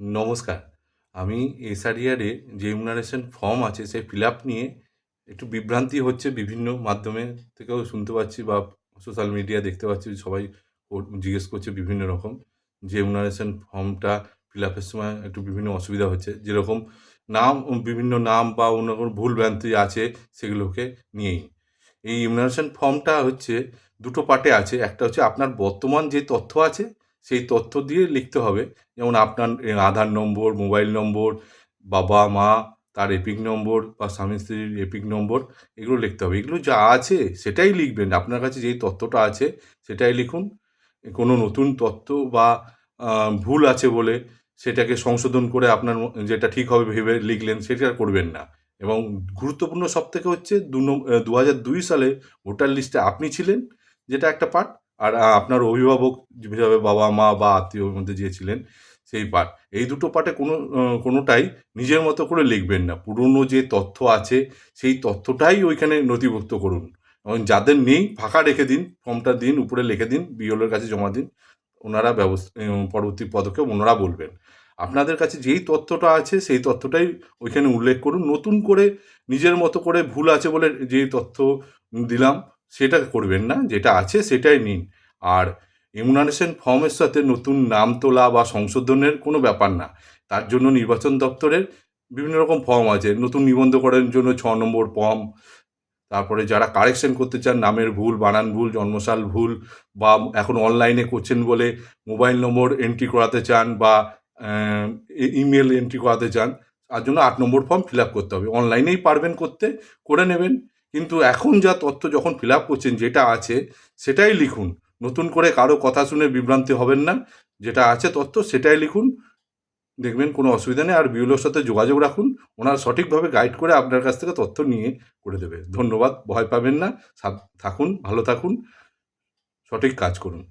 নমস্কার। আমি এসআরিয়ারে যে ইমুনারেশন ফর্ম আছে, সেই ফিল আপ নিয়ে একটু বিভ্রান্তি হচ্ছে বিভিন্ন মাধ্যমে থেকেও শুনতে পাচ্ছি বা সোশ্যাল মিডিয়া দেখতে পাচ্ছি, সবাই জিজ্ঞেস করছে বিভিন্ন রকম। যে ইমুনারেশন ফর্মটা ফিল আপের সময় একটু বিভিন্ন অসুবিধা হচ্ছে। যেরকম নাম, বিভিন্ন নাম বা অন্য কোনো ভুল ভ্রান্তি আছে, সেগুলোকে নিয়েই। এই ইমুনারেশন ফর্মটা হচ্ছে দুটো পার্টে আছে। একটা হচ্ছে আপনার বর্তমান যে তথ্য আছে সেই তথ্য দিয়ে লিখতে হবে। যেমন আপনার আধার নম্বর, মোবাইল নম্বর, বাবা, মা, তার এপিক নম্বর বা স্বামী স্ত্রীর এপিক নম্বর, এগুলো লিখতে হবে। এগুলো যা আছে সেটাই লিখবেন। আপনার কাছে যেই তথ্যটা আছে সেটাই লিখুন। কোনো নতুন তথ্য বা ভুল আছে বলে সেটাকে সংশোধন করে আপনার যেটা ঠিক হবে ভেবে লিখলেন সেটা করবেন না। এবং গুরুত্বপূর্ণ সব থেকে হচ্ছে দু দুই সালে ভোটার লিস্টে আপনি ছিলেন, যেটা একটা পার্ট। আর আপনার অভিভাবক যেভাবে বাবা, মা বা আত্মীয়র মধ্যে যে ছিলেন সেই পাঠ এই দুটো পাঠে কোনো কোনোটাই নিজের মতো করে লিখবেন না। পুরনো যে তথ্য আছে, সেই তথ্যটাই ওইখানে নথিভুক্ত করুন। এবং যাদের নেই, ফাঁকা রেখে দিন, ফর্মটা দিন, উপরে লিখে দিন বিওলের কাছে জমা দিন, ওনারা ব্যবস্থা পরবর্তী পদক্ষেপ ওনারা বলবেন। আপনাদের কাছে যেই তথ্যটা আছে, সেই তথ্যটাই ওইখানে উল্লেখ করুন। নতুন করে নিজের মতো করে ভুল আছে বলে যে তথ্য দিলাম, সেটা করবেন না। যেটা আছে, সেটাই নিন। আর ইমুনারেশন ফর্মের সাথে নতুন নাম তোলা বা সংশোধনের কোনো ব্যাপার না। তার জন্য নির্বাচন দপ্তরের বিভিন্ন রকম ফর্ম আছে। নতুন নিবন্ধকরণের জন্য ছ নম্বর ফর্ম, তারপরে যারা কারেকশন করতে চান, নামের ভুল, বানান ভুল, জন্মসাল ভুল বা এখন অনলাইনে করছেন বলে মোবাইল নম্বর এন্ট্রি করাতে চান বা ইমেল এন্ট্রি করাতে চান, তার জন্য আট নম্বর ফর্ম ফিল আপ করতে হবে। অনলাইনেই পারবেন করতে, করে নেবেন। কিন্তু এখন যা তথ্য যখন ফিল আপ করছেন যেটা আছে, সেটাই লিখুন। নতুন করে কারও কথা শুনে বিভ্রান্তি হবেন না, যেটা আছে তথ্য সেটাই লিখুন, দেখবেন কোনো অসুবিধা নেই, আর বিউলোর সাথে যোগাযোগ রাখুন, ওনার সঠিকভাবে গাইড করে আপনার কাছ থেকে তথ্য নিয়ে করে দেবে। ধন্যবাদ, ভয় পাবেন না থাকুন, ভালো থাকুন, সঠিক কাজ করুন।